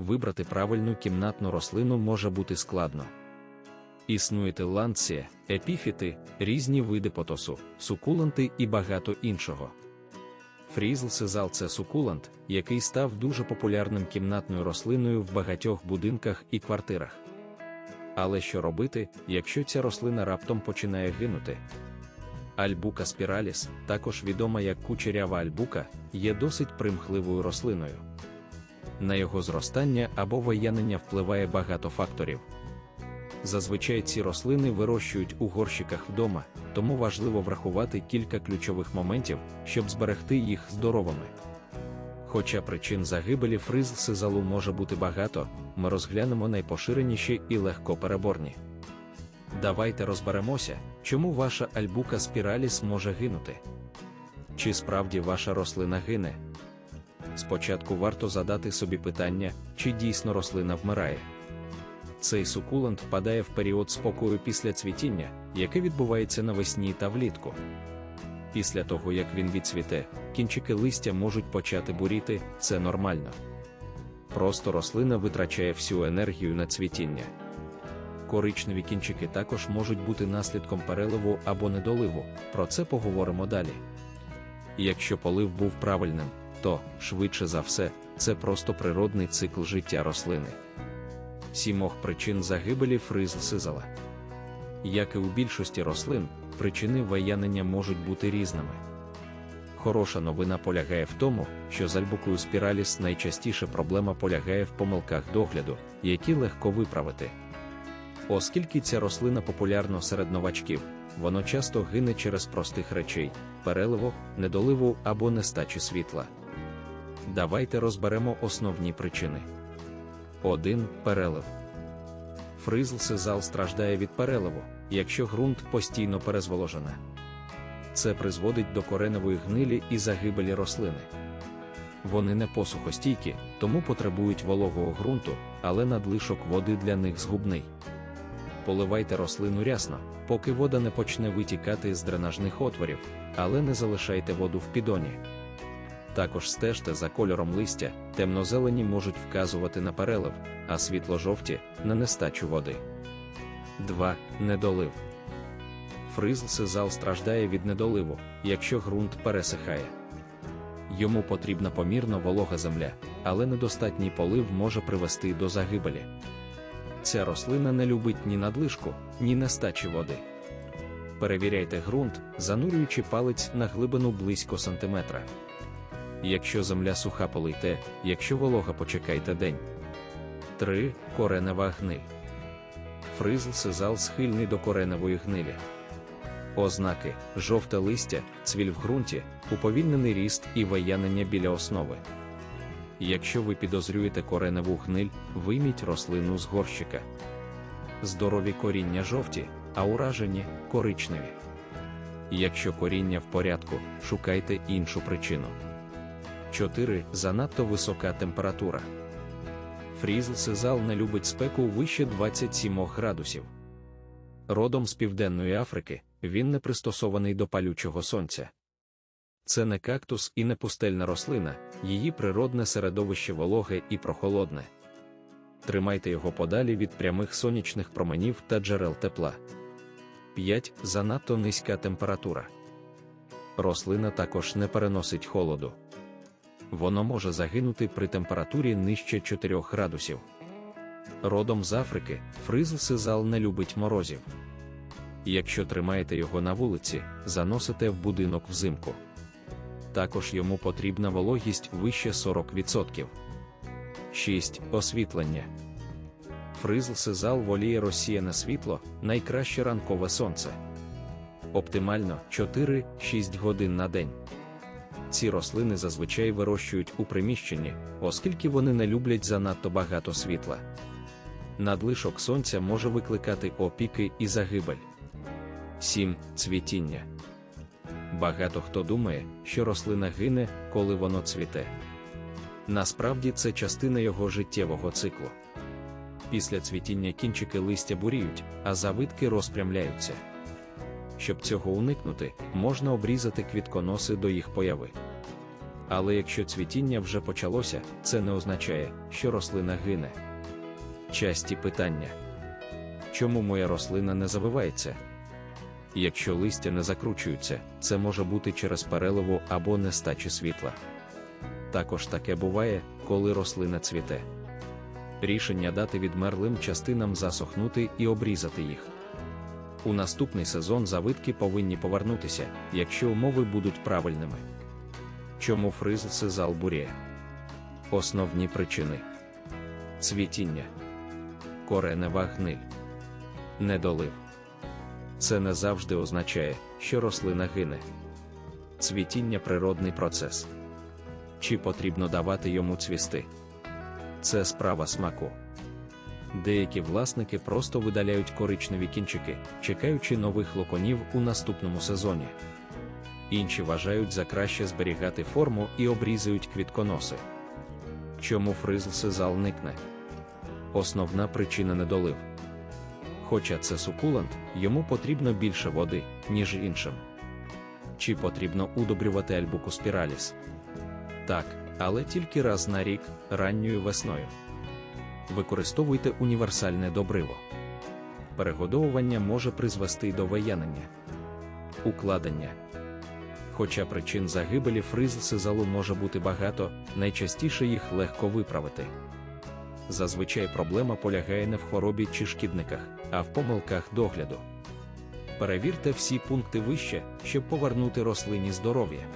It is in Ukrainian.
вибрати правильну кімнатну рослину може бути складно. Існують ланція, епіфіти, різні види потосу, сукуланти і багато іншого. Фрізл сизал це сукулант, який став дуже популярним кімнатною рослиною в багатьох будинках і квартирах. Але що робити, якщо ця рослина раптом починає гинути? Альбука спіраліс, також відома як кучерява альбука, є досить примхливою рослиною. На його зростання або виянення впливає багато факторів. Зазвичай ці рослини вирощують у горщиках вдома, тому важливо врахувати кілька ключових моментів, щоб зберегти їх здоровими. Хоча причин загибелі фриз сизалу може бути багато, ми розглянемо найпоширеніші і легкопереборні. Давайте розберемося, чому ваша альбука спіраліс може гинути. Чи справді ваша рослина гине? Спочатку варто задати собі питання, чи дійсно рослина вмирає. Цей сукулант впадає в період спокою після цвітіння, яке відбувається навесні та влітку. Після того, як він відцвіте, кінчики листя можуть почати буріти, це нормально. Просто рослина витрачає всю енергію на цвітіння. Коричневі кінчики також можуть бути наслідком переливу або недоливу, про це поговоримо далі. Якщо полив був правильним, то, швидше за все, це просто природний цикл життя рослини. Сімох причин загибелі фриз сизала. Як і у більшості рослин, причини виянення можуть бути різними. Хороша новина полягає в тому, що з альбукою спіраліс найчастіше проблема полягає в помилках догляду, які легко виправити. Оскільки ця рослина популярна серед новачків, воно часто гине через простих речей переливу, недоливу або нестачі світла. Давайте розберемо основні причини. 1. Перелив. Фризл сизал страждає від переливу, якщо ґрунт постійно перезволожене. Це призводить до кореневої гнилі і загибелі рослини. Вони не посухостійкі, тому потребують вологого ґрунту, але надлишок води для них згубний. Поливайте рослину рясно, поки вода не почне витікати з дренажних отворів, але не залишайте воду в підоні. Також стежте за кольором листя, темнозелені можуть вказувати на перелив, а світло-жовті на нестачу води. 2. Недолив. Фризл сизал страждає від недоливу, якщо ґрунт пересихає. Йому потрібна помірно волога земля, але недостатній полив може привести до загибелі. Ця рослина не любить ні надлишку, ні нестачі води. Перевіряйте ґрунт, занурюючи палець на глибину близько сантиметра. Якщо земля суха полийте, якщо волога почекайте день. 3. Коренева гниль. Фризл сизал схильний до кореневої гнилі. Ознаки жовте листя, цвіль в ґрунті, уповільнений ріст і виянення біля основи. Якщо ви підозрюєте кореневу гниль, вийміть рослину з горщика. Здорові коріння жовті, а уражені коричневі. Якщо коріння в порядку, шукайте іншу причину. 4. Занадто висока температура. Фрізл сизал не любить спеку вище 27 градусів. Родом з Південної Африки, він не пристосований до палючого сонця. Це не кактус і не пустельна рослина, її природне середовище вологе і прохолодне. Тримайте його подалі від прямих сонячних променів та джерел тепла. 5. Занадто низька температура. Рослина також не переносить холоду. Воно може загинути при температурі нижче 4 градусів. Родом з Африки, фризл сизал не любить морозів. Якщо тримаєте його на вулиці, заносите в будинок взимку. Також йому потрібна вологість вище 40%. 6. Освітлення. Фризл сизал воліє розсіяне світло, найкраще ранкове сонце. Оптимально 4-6 годин на день. Ці рослини зазвичай вирощують у приміщенні, оскільки вони не люблять занадто багато світла. Надлишок сонця може викликати опіки і загибель. 7. Цвітіння. Багато хто думає, що рослина гине, коли воно цвіте. Насправді це частина його життєвого циклу. Після цвітіння кінчики листя буріють, а завитки розпрямляються. Щоб цього уникнути, можна обрізати квітконоси до їх появи. Але якщо цвітіння вже почалося, це не означає, що рослина гине. Часті питання. Чому моя рослина не завивається? Якщо листя не закручуються, це може бути через переливу або нестачі світла. Також таке буває, коли рослина цвіте. Рішення дати відмерлим частинам засохнути і обрізати їх. У наступний сезон завитки повинні повернутися, якщо умови будуть правильними. Чому фриз сизал бурє? Основні причини: цвітіння, коренева гниль, недолив. Це не завжди означає, що рослина гине. Цвітіння природний процес. Чи потрібно давати йому цвісти? Це справа смаку. Деякі власники просто видаляють коричневі кінчики, чекаючи нових локонів у наступному сезоні. Інші вважають за краще зберігати форму і обрізають квітконоси. Чому фриз сезал никне? Основна причина недолив. Хоча це сукулант, йому потрібно більше води, ніж іншим. Чи потрібно удобрювати альбуку спіраліс? Так, але тільки раз на рік, ранньою весною. Використовуйте універсальне добриво. Перегодовування може призвести до виянення. Укладення. Хоча причин загибелі фриз сизалу може бути багато, найчастіше їх легко виправити. Зазвичай проблема полягає не в хворобі чи шкідниках, а в помилках догляду. Перевірте всі пункти вище, щоб повернути рослині здоров'я.